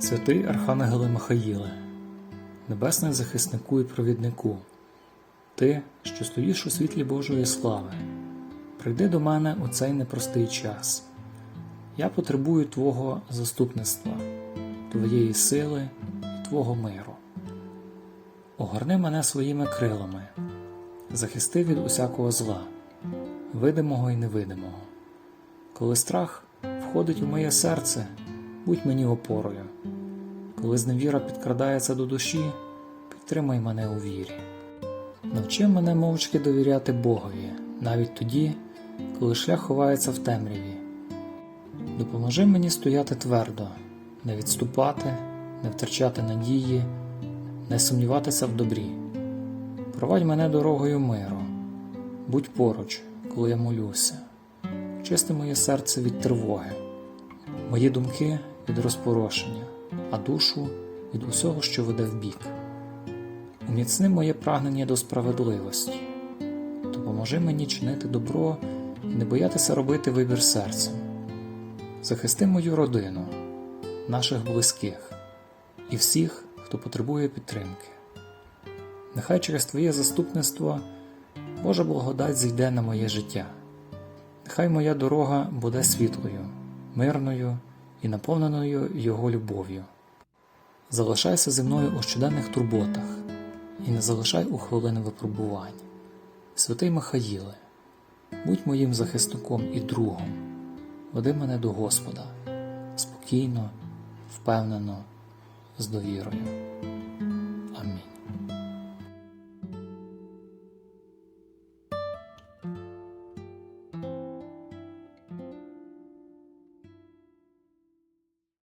Святий Архангеле Михаїле, Небесний захиснику і провіднику, Ти, що стоїш у світлі Божої слави, прийди до мене у цей непростий час. Я потребую Твого заступництва, Твоєї сили і Твого миру. Огорни мене своїми крилами, захисти від усякого зла, видимого і невидимого. Коли страх входить у моє серце, будь мені опорою. Коли зневіра підкрадається до душі, підтримай мене у вірі. Навчи мене мовчки довіряти Богові, навіть тоді, коли шлях ховається в темряві. Допоможи мені стояти твердо, не відступати, не втрачати надії, не сумніватися в добрі. Провадь мене дорогою миру, будь поруч, коли я молюся, чисти моє серце від тривоги, мої думки від розпорошення, а душу від усього, що веде в бік. Уміцни моє прагнення до справедливості, допоможи мені чинити добро і не боятися робити вибір серцем. Захисти мою родину, наших близьких і всіх, хто потребує підтримки. Нехай через Твоє заступництво Божа благодать зійде на моє життя. Нехай моя дорога буде світлою, мирною і наповненою Його любов'ю. Залишайся зі мною у щоденних турботах і не залишай у хвилини випробувань. Святий Михаїле, будь моїм захисником і другом, веди мене до Господа спокійно, впевнено, з довірою.